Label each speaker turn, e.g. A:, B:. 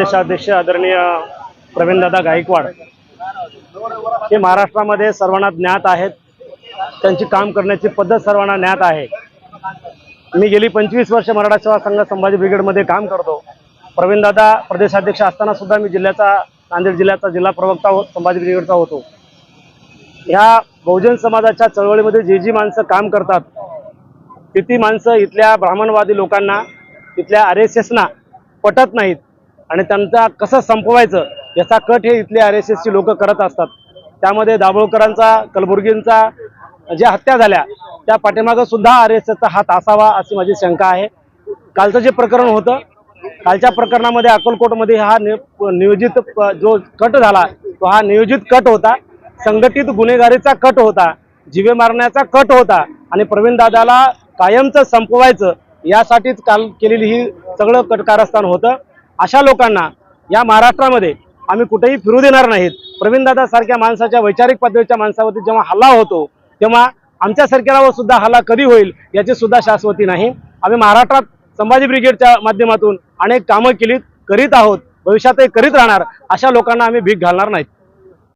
A: प्रदेशाध्यक्ष आदरणीय प्रवीणदादा गायकवाड हे महाराष्ट्रामध्ये सर्वांना ज्ञात आहेत. त्यांची काम करण्याची पद्धत सर्वांना ज्ञात आहे. मी गेली पंचवीस वर्ष मराठा सेवा संघ संभाजी ब्रिगेडमध्ये काम करतो. प्रवीणदादा प्रदेशाध्यक्ष असताना सुद्धा मी जिल्ह्याचा नांदेड जिल्ह्याचा जिल्हा प्रवक्ता हो संभाजी ब्रिगेडचा होतो. ह्या बहुजन समाजाच्या चळवळीमध्ये जे जी माणसं काम करतात ती ती माणसं इथल्या ब्राह्मणवादी लोकांना इथल्या आर एस एसना पटत नाहीत. आणि त्यांचा कसं संपवायचं याचा कट हे इथले आर एस एसची लोक करत असतात. त्यामध्ये दाभोळकरांचा कलबुर्गींचा ज्या हत्या झाल्या त्या पाठीमागं सुद्धा आर एस एसचा हात असावा अशी माझी शंका आहे. कालचं जे प्रकरण होतं कालच्या प्रकरणामध्ये अकोलकोटमध्ये हा नियोजित प- जो कट झाला तो हा नियोजित कट होता. संघटित गुन्हेगारीचा कट होता जिवे मारण्याचा कट होता आणि प्रवीण दादाला कायमचं संपवायचं यासाठीच काल केलेली ही सगळं कट कारस्थान होतं. अशा लोकांना या महाराष्ट्रामध्ये आम्ही कुठेही फिरू देणार नाहीत. प्रवीणदादासारख्या सारख्या माणसाच्या वैचारिक पातळीच्या माणसावरती जेव्हा हल्ला होतो तेव्हा आमच्यासारख्याला सुद्धा हल्ला कधी होईल याची सुद्धा शाश्वती नाही. आम्ही महाराष्ट्रात संभाजी ब्रिगेडच्या माध्यमातून अनेक कामं केलीत करीत आहोत भविष्यातही करीत राहणार अशा लोकांना आम्ही भीक घालणार नाहीत.